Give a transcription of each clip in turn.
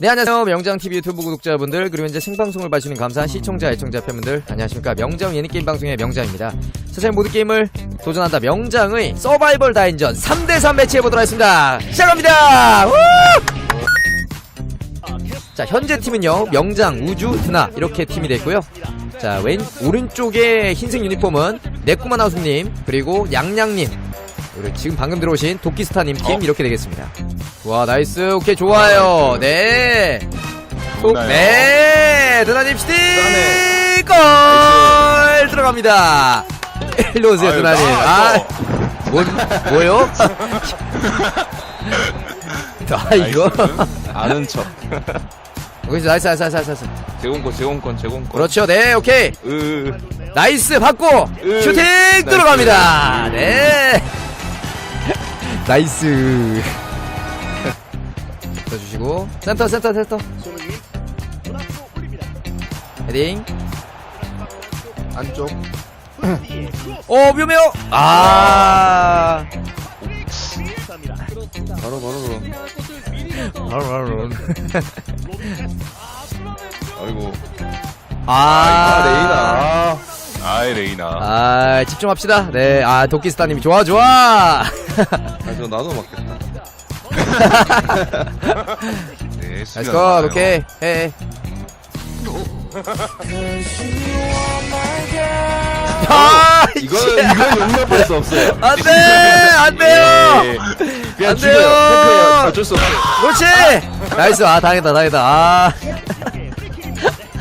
네 안녕하세요. 명장TV 유튜브 구독자분들 그리고 현재 생방송을 봐주시는 감사한 시청자 애청자 팬분들. 안녕하십니까. 명장 예능게임 방송의 명장입니다. 세상 모든 게임을 도전한다. 명장의 서바이벌 다인전 3대3 매치 해보도록 하겠습니다. 시작합니다. 우! 자 현재 팀은요. 명장 우주 드나 이렇게 팀이 됐고요. 자 왼 오른쪽에 흰색 유니폼은 네꾸마 나우스님 그리고 양양님. 그리고 지금 방금 들어오신 도끼스타님 팀 이렇게 되겠습니다 와 나이스. 오케이 좋아요. 네. 톡, 좋나요? 네 드나님 스틱 드나네. 골 들어갑니다. 일로 오세요 아유, 드나님. 나 이거. 아뭔 뭐요? 아 이거? 아는 척. 거기서 나이스 나이스 나이스 나이스. 제공권, 제공권, 제공권. 그렇죠. 네 오케이. 으, 나이스 받고 으, 슈팅 나이스. 들어갑니다. 네. 나이스. 써 주시고 센터 센터 센터 헤딩 안쪽. 어 위험해요 아 바로, 바로, 바로. 아이고. 아 레이나. 아이, 레이나. 아 집중합시다 네아 도끼스타님이 좋아 좋아 아, 저 나도 맞겠다. 네, 나이스 컷 오케이 해 아, 이거는, 이건 용납할 수 없어요. 안 돼! 안 돼요! 예, 그냥 안 죽여요. 돼요. 탱크예요. 어쩔 수 없어요. 그렇지! 나이스, 아, 당했다, 당했다. 아.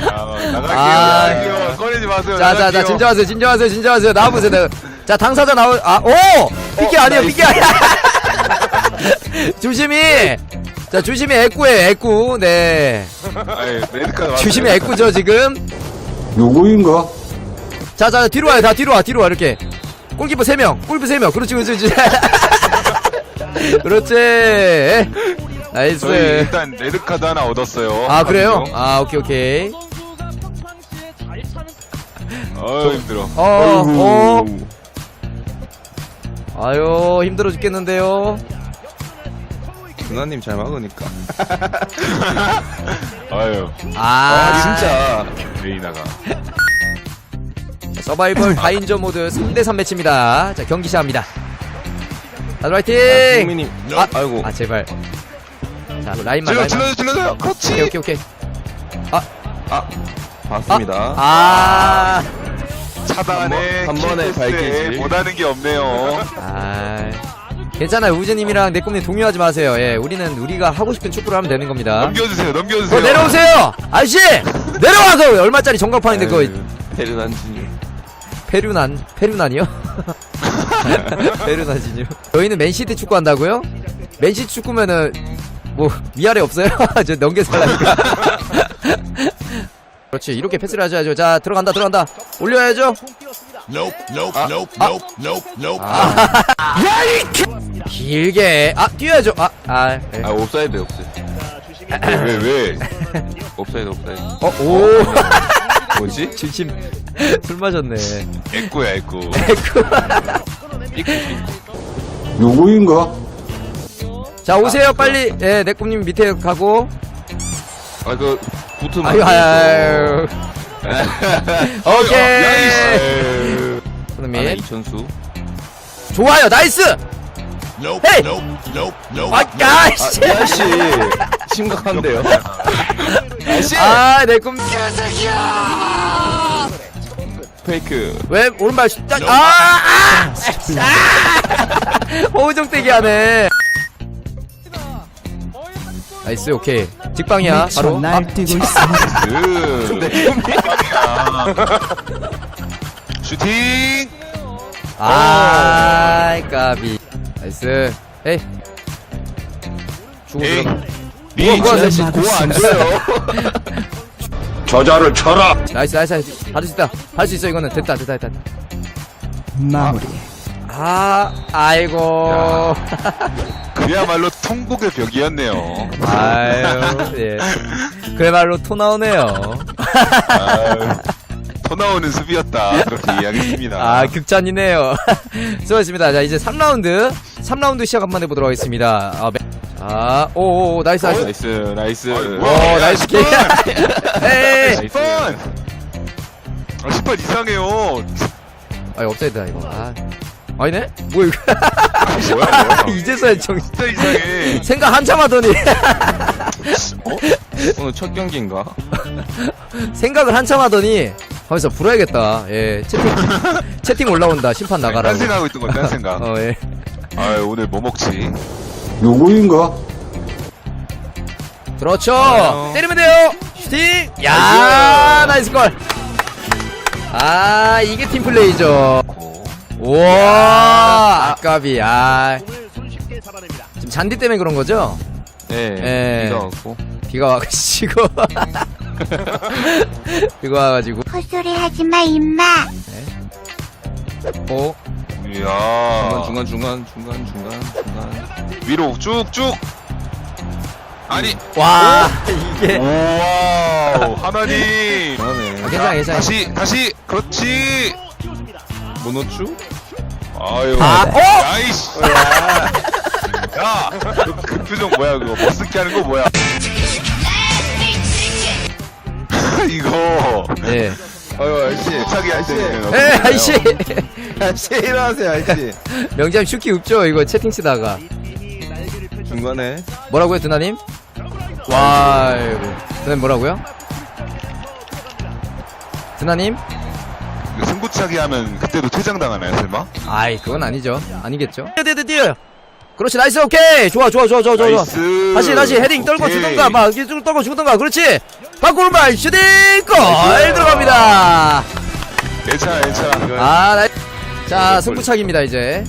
아, 나갈게요. 아. 나갈게요. 꺼내지 마세요. 자, 자, 자, 나갈게요. 진정하세요, 진정하세요, 진정하세요. 나와보세요. 네. 자, 당사자 나오, 아, 오! 어, 아니에요, 나이스. 삐끼 아니야! 조심히! 자, 조심히 애꾸예요, 애꾸. 네. 레드카드. 조심히 애꾸죠, 지금. 누구인가? 자, 자, 뒤로 와요, 다 뒤로 와, 뒤로 와, 이렇게. 골키퍼 3명, 골프 3명. 그렇지, 그렇지, 그렇지. 그렇지. 나이스. 저희 일단 레드카드 하나 얻었어요. 아 그래요? 아 오케이 오케이 어우, 힘들어. 어, 어, 아유 힘들어 죽겠는데요 누나님 잘 막으니까. 아유. 아, 아, 진짜. 레이나가. 서바이벌 다인저 모드 3대3 매치입니다 자 경기 시작합니다 다들 화이팅 국민님. 아, 아이고. 아 제발 자 라인만 질러, 라인만 질러요, 질러요. 그렇지. 오케이 오케이 오케이 아, 봤습니다. 아, 차단에 한 번- 번에 밝히지. 못하는 게 없네요. 아 괜찮아요 우재님이랑 내꿈님 동요하지 마세요 예 우리는 우리가 하고 싶은 축구를 하면 되는 겁니다 넘겨주세요, 어, 넘겨주세요. 내려오세요 아저씨 내려와서 얼마짜리 정갈판인데 그거 페르난 진유. 페류난 페류난이요? 페류난이요? 저희는 맨시티 축구 한다고요? 맨시티 축구면은 뭐 위아래 없어요? 저 넘겨살라니까. 그렇지 이렇게 패스를 하셔야죠. 자 들어간다 들어간다 올려야죠. Nope, nope, Ah, nope, ah. nope, nope, nope. 길게 아 뛰어야죠. 아 아. 네. 아, 옵사이드, 옵사이드. 왜, 왜? 옵사이드, 옵사이드. 어 오. 뭐지? 진심 술 마셨네. 애꾸야, 애꾸. 누구인가? 자 오세요 빨리. 예 내꿈님 밑에 가고. 아, 그, 붙으면. 아유 아유. 오케이. 아나 이천수. 좋아요 나이스. Nope, Hey! nope, nope, nope. 아 까씨. 야씨 심각한데요. 아씨! 아, 내 꿈. 페이크. 왜 오른발 슛? 아, 아, 아, 아! 호우정대기 하네. 나이스, 오케이. 직방이야, 바로. 아, 날뛰고 있습니다. 그. 슈팅! 아, 까비. 나이스. 에이. 주고 에이. 들어. 리 뭐야, 진짜 뭐야. 고안 줘요. 저자를 쳐라. 나이스, 나이스, 나이스. 받을 수 있다. 받을 수 있어, 이거는. 됐다, 됐다, 됐다. 마무리. 아, 아이고. 그야말로 통곡의 벽이었네요. 아유, 예. 그야말로 토 나오네요. 아유, 토 나오는 수비였다. 그렇게 이야기했습니다. 아, 극찬이네요. 수고하셨습니다. 자, 이제 3라운드. 3라운드 시작 한번 해보도록 하겠습니다. 아, 매- 아, 오, 오, 나이스, 나이스. 나이스, 나이스. 오, 나이스 킥. 에이, 나이스. 10번! 아, 10번 이상해요. 아, 업사이드다, 이거. 아. 아니네? 뭐야, 이거. 뭐야, 뭐야. 이제서야 정, 진짜 이상해. 생각 한참 하더니. 오늘 첫 경기인가? 생각을 한참 하더니. 하면서 불어야겠다. 예, 채팅, 채팅 올라온다. 심판 나가라고. 딴 생각하고 있던 거야, 딴 생각. 어, 예. 아 오늘 뭐 먹지? 누구인가? 그렇죠. 좋아요. 때리면 돼요. 슈팅. 야, 나이스 골. 아, 이게 팀 플레이죠. 우와, 아까비. 아, 지금 잔디 때문에 그런 거죠? 네. 예. 비가 왔고. 비가 와가지고. 비가 와가지고. 헛소리 하지 마, 임마. 어, 이야. 중간, 중간, 중간, 중간, 중간. 위로 쭉쭉. 아니. 와, 이게. 오와우 하나님. 중간에. 괜찮아, 괜찮아. 다시 다시 그렇지. 모노추? 아유. 아, 어? 야이씨. 야. 그, 그 표정 뭐야 그거 머쓱게 하는 거 뭐야? 이거. 네. 아유, 아저씨. 차기 할 때는. 에, 아이씨. 아저씨, 일어나세요, 아저씨. 명장 슈키 읍죠, 이거 채팅 치다가. 중간에. 뭐라고요, 드나님? 와, 이고 드나님 뭐라고요? 드나님? 이거 승부차기 하면 그때도 퇴장 당하나요 설마? 아이, 그건 아니죠. 아니겠죠. 뛰어, 뛰어, 뛰어. 그렇지, 나이스, 오케이. 좋아, 좋아, 좋아, 좋아, 좋아. 나이스. 다시, 다시 헤딩 떨고 오케이. 주던가, 막, 쭉 떨고 주던가. 그렇지. 바꾸르말 슈팅! 골! 들어갑니다. 괜찮아 괜찮아. 아, 나이 자, 승부차기입니다, 이제.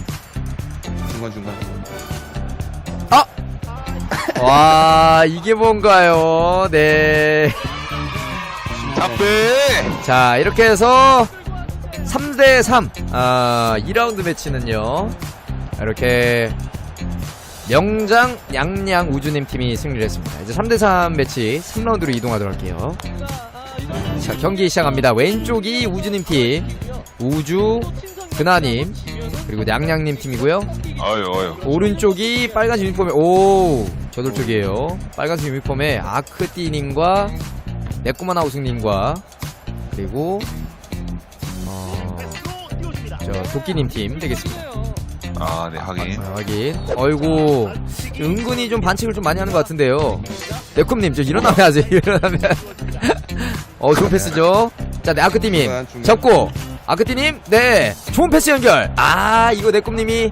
중간, 중간. 아! 와, 이게 뭔가요? 네. 잡배. 자, 이렇게 해서 3대3. 아, 2라운드 매치는요. 이렇게 명장 양양 우주님 팀이 승리를 했습니다. 이제 3대3 매치 3라운드로 이동하도록 할게요. 자, 경기 시작합니다. 왼쪽이 우주님 팀, 우주, 근하님, 그리고 양양님 팀이고요. 아유 아유. 오른쪽이 빨간색 유니폼에 오 저돌 쪽이에요 빨간색 유니폼에 아크띠님과 네꾸만 하우스님과 그리고 어 저 도끼님 팀 되겠습니다 아네 하긴. 아, 확인. 어이구 은근히 좀 반칙을 좀 많이 하는 것 같은데요. 네쿰님 저 하세요 일어나면. 어 좋은 패스죠? 자 네 아크띠님. 중간, 중간. 잡고. 아크띠님 네 좋은 패스 연결. 아 이거 네꿈님이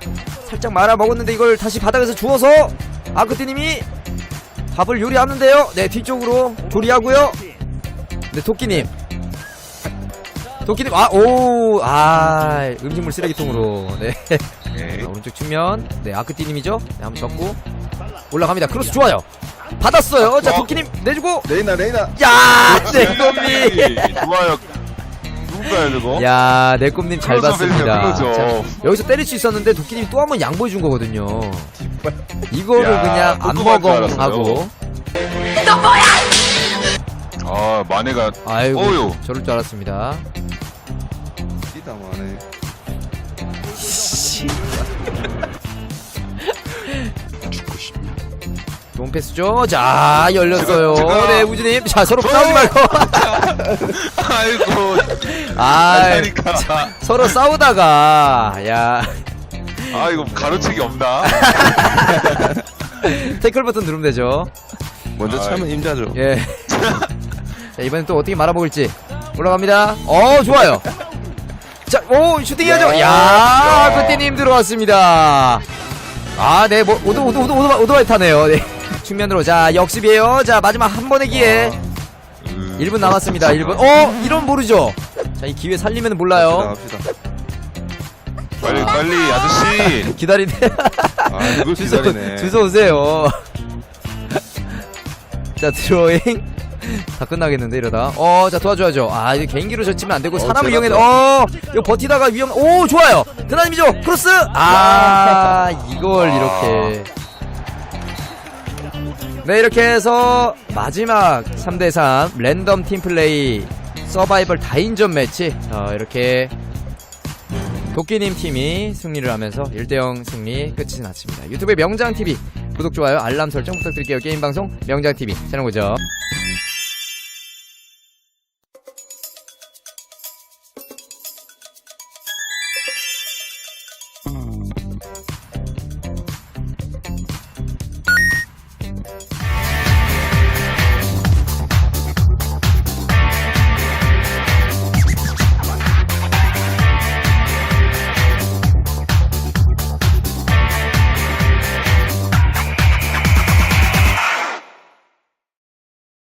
살짝 말아 먹었는데 이걸 다시 바닥에서 주워서 아크띠님이 밥을 요리하는데요. 네 뒤쪽으로 조리하고요. 네 토끼님 토끼님 아오아 음식물 쓰레기통으로 네 오케이. 자, 오른쪽 측면 네 아크띠님이죠 네 한번 접고 올라갑니다 크로스 좋아요 받았어요 자 토끼님 내주고 레이나, 레이나. 야 네꿈님 좋아요. 누군가요 저거? 야, 내 꿈님 잘 봤습니다. 자, 여기서 때릴 수 있었는데 도끼님이 또 한 번 양보해 준 거거든요. 이거를 야, 그냥 안 꼼꼼할 줄 먹어 알았어요. 하고. 아 마네가. 아이고, 어휴. 저럴 줄 알았습니다. 뛰다 마네. 좋은 패스죠. 자, 열렸어요. 네, 우주님. 자, 서로 싸우지 말고. 아이고. 아, 그러니까. 서로 싸우다가, 야, 아 이거 가로채기 없나? 태클 버튼 누르면 되죠. 먼저. 차면 임자죠. 예. 자, 이번엔 또 어떻게 말아먹을지. 올라갑니다. 어, 좋아요. 자, 오, 슈팅 해야죠. 야, 그띠님 들어왔습니다. 아, 네, 뭐, 오도, 오도, 오도, 오도, 오도바이 타네요. 네. 측면으로. 자, 역습이에요. 자, 마지막 한 번의 기회. 음. 1분 남았습니다. 1분. 어, 이런 모르죠. 자, 이 기회 살리면 몰라요. 갑시다, 갑시다. 빨리 빨리 아저씨. 기다리네. 아, 이걸 주소, 기다리네. 주소 오세요. 자, 드로잉. 다 끝나겠는데, 이러다. 어, 자, 도와줘야죠. 아, 이거 개인기로 졌지면 안 되고, 사람을 이용해. 어, 이거 버티다가 위험, 오, 좋아요. 드나님이죠. 크로스! 아, 이걸 아. 이렇게. 네, 이렇게 해서 마지막 3대3 랜덤 팀플레이 서바이벌 다인전 매치. 어, 이렇게 도끼님 팀이 승리를 하면서 1대0 승리 끝이 났습니다. 유튜브의 명장TV 구독, 좋아요, 알람 설정 부탁드릴게요. 게임방송 명장TV 채널 고정.